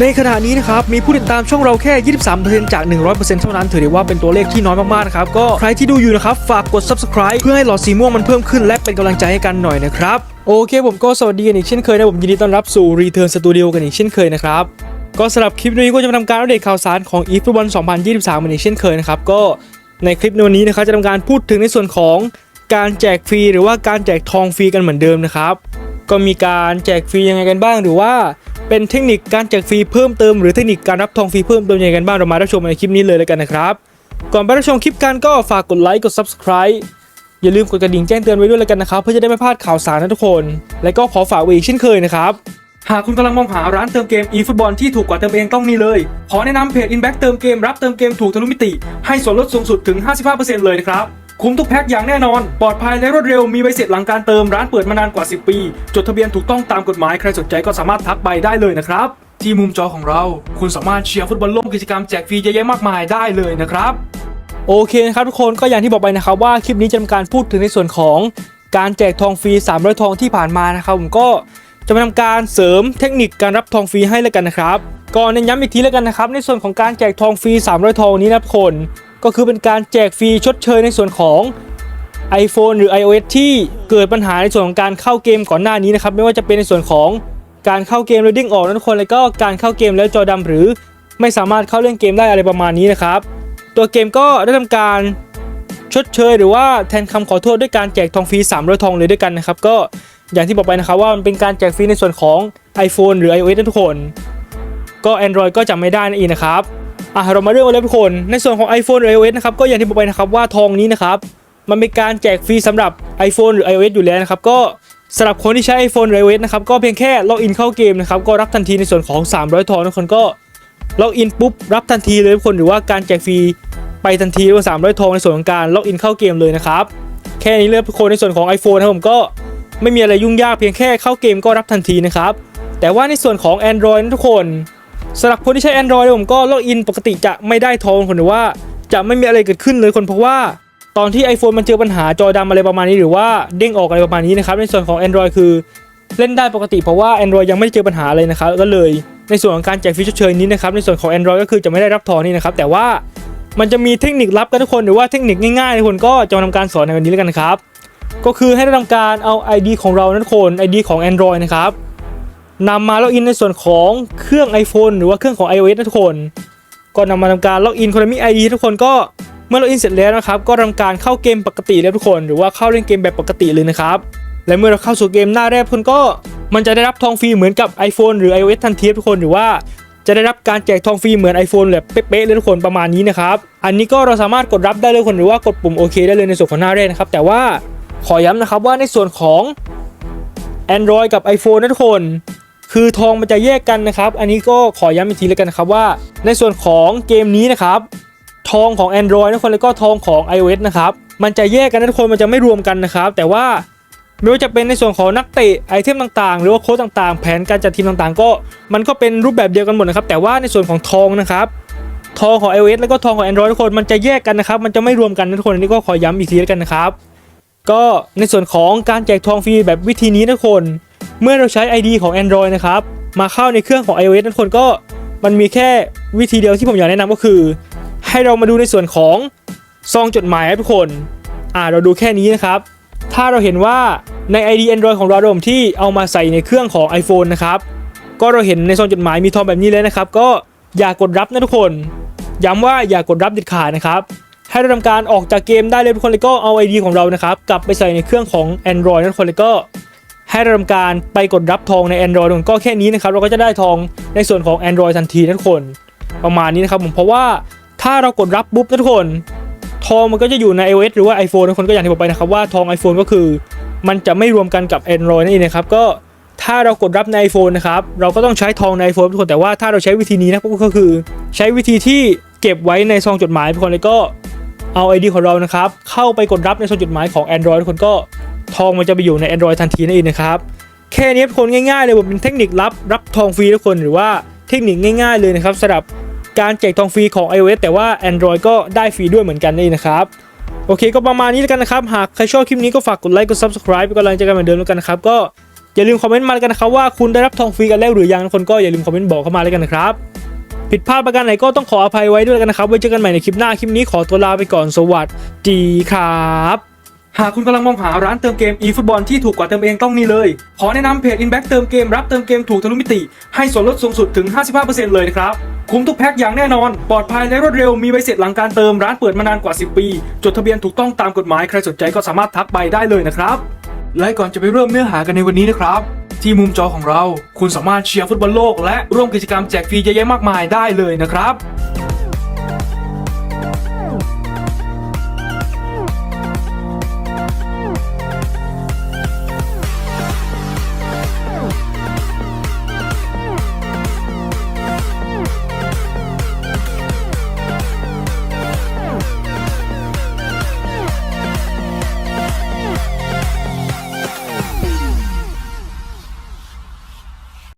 ในขณะนี้นะครับมีผู้ติดตามช่องเราแค่ 23%จาก 100%เท่านั้นถือได้ว่าเป็นตัวเลขที่น้อยมากๆนะครับก็ใครที่ดูอยู่นะครับฝากกด subscribe เพื่อให้หลอดสีม่วงมันเพิ่มขึ้นและเป็นกำลังใจให้กันหน่อยนะครับโอเคผมก็สวัสดีกันอีกเช่นเคยนะผมยินดีต้อนรับสู่ Return Studio กันอีกเช่นเคยนะครับก็สำหรับคลิปนี้ก็จะมาทำการอัปเดตข่าวสารของ e f o o t b a l l 2023กันอีกเช่นเคยนะครับก็ในคลิปในวันนี้นะครับจะทำการพูดถึงในส่วนของการแจกฟรีหรือว่าการแจกทองฟรีกันเหมือนเดิมนะครับก็มีการแจกฟรียังไงกันบ้างหรือว่า เป็นเทคนิคการแจกฟรีเพิ่มเติมหรือเทคนิคการรับทองฟรีเพิ่มเติมยังไงกันบ้างเรามารับชมในคลิปนี้เลยแล้วกันนะครับ ก่อนไปรับชมคลิปกันก็ฝากกดไลค์กด subscribe อย่าลืมกดกระดิ่งแจ้งเตือนไว้ด้วยแล้วกันนะครับ เพื่อจะได้ไม่พลาดข่าวสารนะทุกคน และก็ขอฝากไว้อีกเช่นเคยนะครับหากคุณกำลังมองหาร้านเติมเกม eFootball ที่ถูกกว่าเติมเองต้องนี่เลย ขอแนะนำเพจ Inback เติมเกมรับเติมเกมถูกทะลุมิติ ให้ส่วนลดสูงสุดถึง 55%เลยนะครับ คุ้มทุกแพ็คอย่างแน่นอน ปลอดภัยและรวดเร็วมีใบเสร็จหลังการเติมร้านเปิดมานานกว่า 10 ปี จดทะเบียนถูกต้องตามกฎหมายใครสนใจก็สามารถทักไปได้เลยนะครับ ที่มุมจอของเรา คุณสามารถเชียร์ฟุตบอลโลกกิจกรรมแจกฟรีเยอะแยะมากมายได้เลยนะครับ โอเคนะครับทุกคนก็อย่างที่บอกไปนะครับว่าคลิปนี้จะเป็นการพูดถึงในส่วนของการแจกทองฟรี300ทองที่ผ่านมานะครับผมก็จะมาทำการเสริมเทคนิคการรับทองฟรีให้แล้วกันนะครับก็เน้นย้ำอีกทีแล้วกันนะครับ ในส่วนของการแจกทองฟรี300ทองนี้นะทุกคน ก็คือเป็นการแจกฟรีชดเชยในส่วนของ iPhone หรือ iOS ที่เกิดปัญหาในส่วนของการเข้าเกมก่อนหน้านี้นะครับ ไม่ว่าจะเป็นในส่วนของการเข้าเกมแล้วเด้งออกนะทุกคนแล้วก็การเข้าเกมแล้วจอดำหรือ ไม่สามารถเข้าเล่นเกมได้อะไรประมาณนี้นะครับ ตัวเกมก็ได้ทำการชดเชยหรือว่าแทนคำขอโทษด้วยการแจกทองฟรี300ทองเลยด้วยกันนะครับ ก็อย่างที่บอกไปนะครับว่ามันเป็นการแจกฟรีในส่วนของ iPhone หรือ iOS ทุกคน ก็ Android ก็จะไม่ได้นั่นเองนะครับ อะเรามาเรื่องกันเลยทุกคน ในส่วนของ iPhone หรือ iOS นะครับก็อย่างที่บอกไปนะครับว่าทองนี้นะครับมันเป็นการแจกฟรีสำหรับ iPhone หรือ iOS อยู่แล้วนะครับก็สำหรับคนที่ใช้ iPhone หรือ iOS นะครับก็เพียงแค่ล็อกอินเข้าเกมนะครับก็รับทันทีในส่วนของ 300 ทองทุกคนก็ล็อกอินปุ๊บรับทันทีเลยทุกคนหรือว่าการแจกฟรีไปทันทีว่า300 ทองในส่วนของการล็อกอินเข้าเกมเลยนะครับแค่นี้เลยทุกคนในส่วนของ iPhone นะครับผมก็ไม่มีอะไรยุ่งยากเพียงแค่เข้าเกมก็รับทันทีนะครับแต่ว่าในส่วนของ Android นะทุกคน สำหรับคนที่ใช้ Android ผมก็ล็อกอินปกติจะไม่ได้ทองคนหรือว่า จะไม่มีอะไรเกิดขึ้นเลยคนเพราะว่า ตอนที่ iPhone มันเจอปัญหาจอดำอะไรประมาณนี้หรือว่าเด้งออกอะไรประมาณนี้นะครับในส่วนของ Android คือเล่นได้ปกติเพราะว่า Android ยังไม่เจอปัญหาอะไรนะครับก็เลย ในส่วนของการแจกฟีเจอร์เชยนี้นะครับในส่วนของ Android ก็คือจะไม่ได้รับทองนี่นะครับแต่ว่ามันจะมีเทคนิคลับกันทุกคนหรือว่าเทคนิคง่ายๆทุกคนก็จะมาทำการสอนในวันนี้แล้วกันครับก็คือให้ได้ทำการเอา ID ของเรานะทุกคน ID ของ Android นะครับ นำมาล็อกอินในส่วนของเครื่อง iPhone หรือว่าเครื่องของ iOS นะทุกคน ก็นำมาทำการล็อกอินคนละมี ID ทุกคนก็เมื่อล็อกอินเสร็จแล้วนะครับก็ทำการเข้าเกมปกติแล้วทุกคน หรือว่าเข้าเล่นเกมแบบปกติเลยนะครับและเมื่อเราเข้าสู่เกมหน้าแรกทุกคนก็มันจะได้รับทองฟรีเหมือนกับ iPhone หรือ iOS ทันทีทุกคนหรือว่าจะได้รับการแจกทองฟรีเหมือน iPhone แบบเป๊ะๆเลยทุกคนประมาณนี้นะครับอันนี้ก็เราสามารถกดรับได้เลยทุกคนหรือว่ากดปุ่มโอเคได้เลยในส่วนของหน้าแรกนะครับแต่ว่าขอย้ำนะครับว่าในส่วนของ Android กับ iPhone นะทุกคน คือทองมันจะแยกกันนะครับ อันนี้ก็ขอย้ำอีกทีแล้วกันนะครับว่า ในส่วนของเกมนี้นะครับ ทองของ Android ทุกคนแล้วก็ทองของ iOS นะครับ มันจะแยกกันนะทุกคนมันจะไม่รวมกันนะครับ แต่ว่าไม่ว่าจะเป็นในส่วนของนักเตะไอเทมต่างๆ หรือว่าโค้ดต่างๆ แผนการจัดทีมต่างๆ ก็มันก็เป็นรูปแบบเดียวกันหมดนะครับ แต่ว่าในส่วนของทองนะครับทองของ iOS แล้วก็ทองของ Android ทุกคนมันจะแยกกันนะครับ มันจะไม่รวมกันนะทุกคนอันนี้ก็ขอย้ำอีกทีแล้วกันนะครับ ก็ในส่วนของการแจกทองฟรีแบบวิธีนี้นะทุกคน เมื่อเราใช้ ID ของ Android นะครับ มาเข้าในเครื่องของ iOS นะทุกคนก็มันมีแค่วิธีเดียวที่ผมอยากแนะนำก็คือ ให้เรามาดูในส่วนของซองจดหมายทุกคนอ่าเราดูแค่นี้นะครับ ถ้าเราเห็นว่าใน ID Android ของเราผมที่เอามาใส่ในเครื่องของ iPhone นะครับก็เราเห็นในซองจดหมายมีทองแบบนี้เลยนะครับ ก็อย่ากดรับนะทุกคน ย้ำว่าอย่ากดรับเด็ดขาดนะครับ ให้เราทำการออกจากเกมได้เลยทุกคนเลยก็เอา ID ของเรานะครับ กลับไปใส่ในเครื่องของ Android นะทุกคนเลยก็ ให้เราทำการไปกดรับทองใน Android ก็แค่นี้นะครับเราก็จะได้ทองในส่วนของ Android ทันทีทุกคนประมาณนี้นะครับผมเพราะว่าถ้าเรากดรับปุ๊บทุกคน ทองมันก็จะอยู่ใน iOS หรือว่า iPhone ทุกคนก็อย่างที่บอกไปนะครับว่าทอง iPhone ก็คือ มันจะไม่รวมกันกับ Android นั่นเองนะครับก็ถ้าเรากดรับใน iPhone นะครับเราก็ต้องใช้ทองใน iPhone ทุกคนแต่ว่าถ้าเราใช้วิธีนี้นะก็คือ ใช้วิธีที่เก็บไว้ในซองจดหมายทุกคนเลยก็เอา ID ของเรานะครับเข้าไปกดรับในซองจดหมายของ Android ทุกคนก็ ทองมันจะไปอยู่ใน Android ทันทีนั่นเองนะครับ แค่นี้คนง่ายๆเลยผมเป็นเทคนิครับรับทองฟรีทุกคนหรือว่าเทคนิคง่าย ๆเลยนะครับสำหรับการแจกทองฟรีของ iOS แต่ว่า Android ก็ได้ฟรีด้วยเหมือนกันนี่นะครับ โอเคก็ประมาณนี้แล้วกันนะครับ หากใครชอบคลิปนี้ก็ฝากกดไลค์กด subscribe เป็นกำลังใจกันเหมือนเดิมแล้วกันนะครับ ก็อย่าลืมคอมเมนต์มาแล้วกันนะครับว่าคุณได้รับทองฟรีกันแล้วหรือยังคนก็อย่าลืมคอมเมนต์บอกเข้ามาแล้วกันนะครับ ผิดพลาดประการไหนก็ต้องขออภัยไว้ด้วยกันนะครับไว้เจอกันใหม่ในคลิปหน้าคลิปนี้ขอตัวลาไปก่อนสวัสดีครับ หากคุณกำลังมองหาร้านเติมเกม eFootball ที่ถูกกว่าเติมเองต้องนี่เลย ขอแนะนำเพจ Inback เติมเกมรับเติมเกมถูกทะลุมิติ ให้ส่วนลดสูงสุดถึง 55%เลยนะครับ คุ้มทุกแพ็คอย่างแน่นอน ปลอดภัยและรวดเร็วมีใบเสร็จหลังการเติมร้านเปิดมานานกว่า 10 ปี จดทะเบียนถูกต้องตามกฎหมายใครสนใจก็สามารถทักไปได้เลยนะครับและก่อนจะไปเริ่มเนื้อหากันในวันนี้นะครับ ที่มุมจอของเรา คุณสามารถเชียร์ฟุตบอลโลก และร่วมกิจกรรมแจกฟรีเยอะแยะมากมายได้เลยนะครับ